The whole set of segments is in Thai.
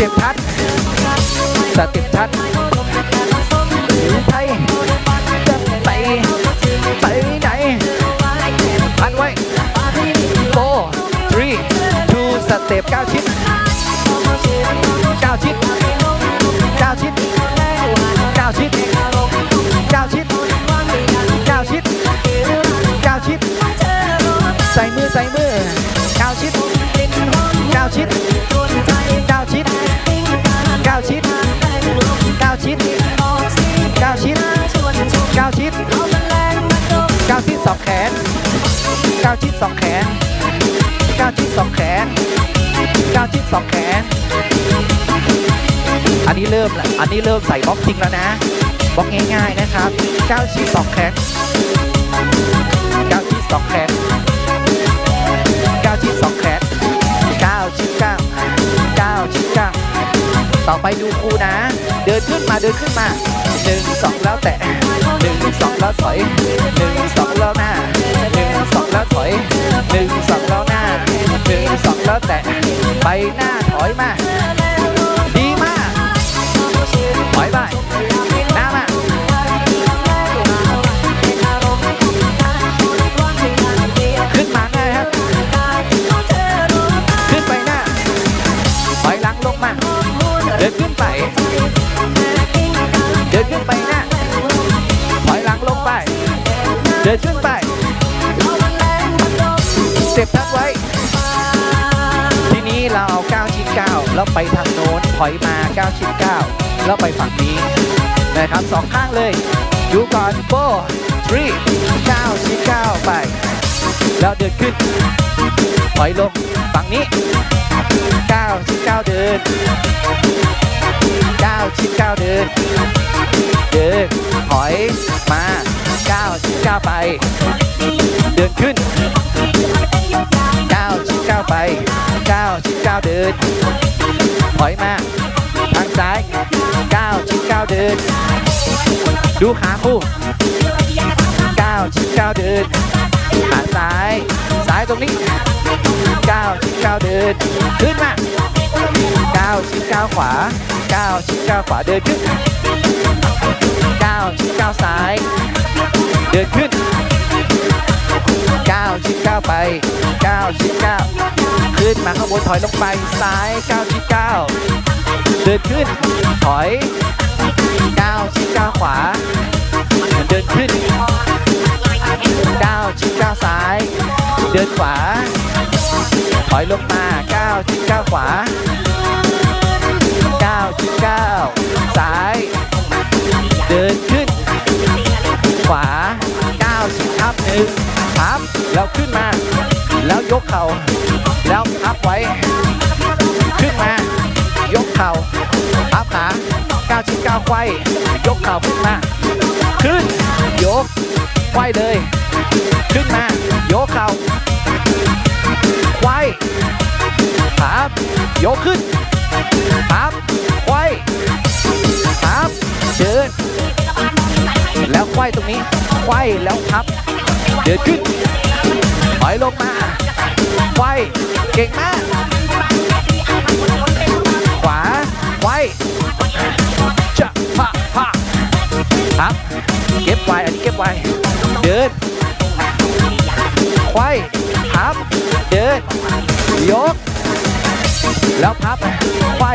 ต็ปชัดสเต็ปชัดไทยจะไปไปไหนพันไว้โฟทรีทูสเต็ปเก้าชิ้น สองแขน อันนี้เริ่มละอันนี้เริ่มใส่บล็อกจริงแล้วนะบล็อกง่ายๆนะครับ9ชิ้น2แขน9ชิ้น2แขน9ชิ้น2แขน9ชิ้น9 9ชิ้น9ต่อไปดูครูนะ เดินขึ้นมาเดินขึ้นมา1 2แล้วแตะ1 2แล้วถอย1 2แล้วหน้า1 2แล้วถอย1 2แล้วหน้า1 2แล้วแตะ ไปหน้าถอยมาดีมากถอยไปหน้ามาขึ้นมาหน้าครับขึ้นไปหน้าถอยหลังลงมาเดินขึ้นไปเดินขึ้นไปหน้าถอยหลังลงไป เดินขึ้นไปเสียบทักไว้ ทีนี้าเอา9ชิ้น9แล้วไปทางโน้นถอยมา9ชิ้น9แล้วไปฝั่งนี้นะครับสองข้างเลยดูก่อนโบทรี9ชิ้น9ไป แล้วเดินขึ้น ถอยลงฝั่งนี้9ชิ้น9เดิน9ชิ้น9เดิน เดินถอยมา9ชิ้น9ไป เดินขึ้น cao ไปก้าวชิดก้าวเดินถอยมาทางซ้ายก้าวชิดก้าวเดิน ดูขาคู่ก้าวชิดก้าวเดินขาซ้ายซ้ายตรงนี้ก้าวชิดก้าวเดินขึ้นมาก้าวชิดก้าวขวาก้าวชิดก้าวขวาเดินขึ้นก้าวชิดก้าวซ้าย เดินขึ้น 99 ไป9ชิ้น9ขึ้นมาข้างบนถอยลงไปซ้าย9ชิ้น9เดินขึ้น ถอย9ชิ้น9ขวา เดินขึ้น9ชิ้น9ซ้าย เดินขวา ถอยลงมา9ชิ้น9ขวา 9 แล้วขึ้นมา แล้วยกเข่า แล้วพับไว้ ขึ้นมา ยกเข่าพับขา9ชิ้น9ไขว้ยกเข่าขึ้นมา ขึ้น ยกไขว้เลย ขึ้นมา ยกเข่าไขว้พับยกขึ้นพับไขว้พับเดินแล้วไขว้ตรงนี้ไขว้แล้วพับ เดินขึ้น ถอยลงมาไวเก่งมาก ขวาไวจะพะพะพับเก็บไวอันนี้เก็บไวเดินไขว้พับ เดิน ยก แล้วพับไขว้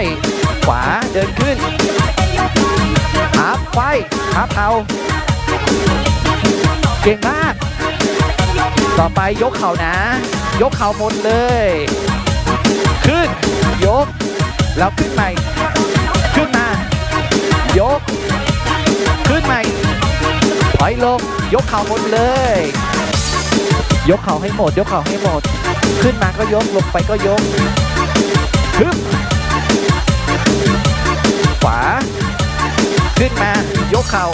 ขวา เดินขึ้น พับไขว้พับเอา เก่งมาก ต่อไปยกเข่านะ ยกเข่าหมดเลย ขึ้น ยก แล้วขึ้นใหม่ ขึ้นมา ยก ขึ้นใหม่ ถอยลง ยกเข่าหมดเลย ยกเข่าให้หมด ยกเข่าให้หมด ขึ้นมาก็ยก ลงไปก็ยกฮึบขวา ขึ้นมา ยกเข่า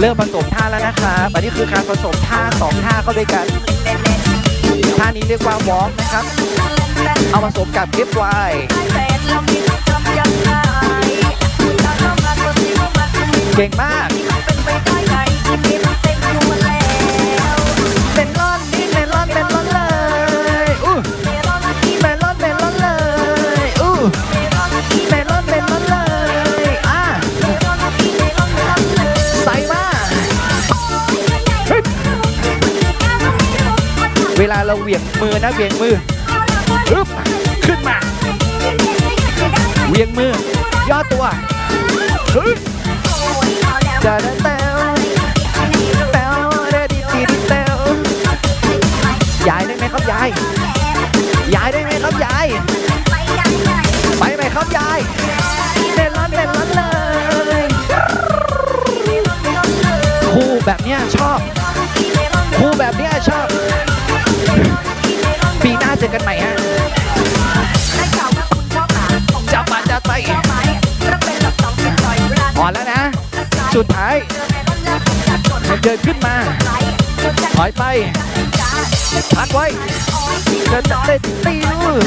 เริ่มผสมท่าแล้วนะครับอันนี้คือการผสมท่าสองท่าเข้าด้วยกัน ท่านี้เรียกว่าวอร์มนะครับ เอาผสมกับเก็บไวเก่งมาก เวลาเราเหวี่ยงมือนะเหวี่ยงมืออึ๊บขึ้นมาเหวี่ยงมือย่อตัวฮึบจะได้เต้วเต้วเดดิดีดิเต้วยายได้ไหมครับยายยายได้ไหมครับยายไปไหมครับยายเต้นร้อนเต้นร้อนเลยครูแบบเนี้ยชอบครูแบบเนี้ยชอบ ปีหน้าเจอกันใหม่ฮะจับมาจัดไปอ่อนแล้วนะ สุดท้ายเดินขึ้นมาถอยไปพักไว้เดินเต้นตีมือ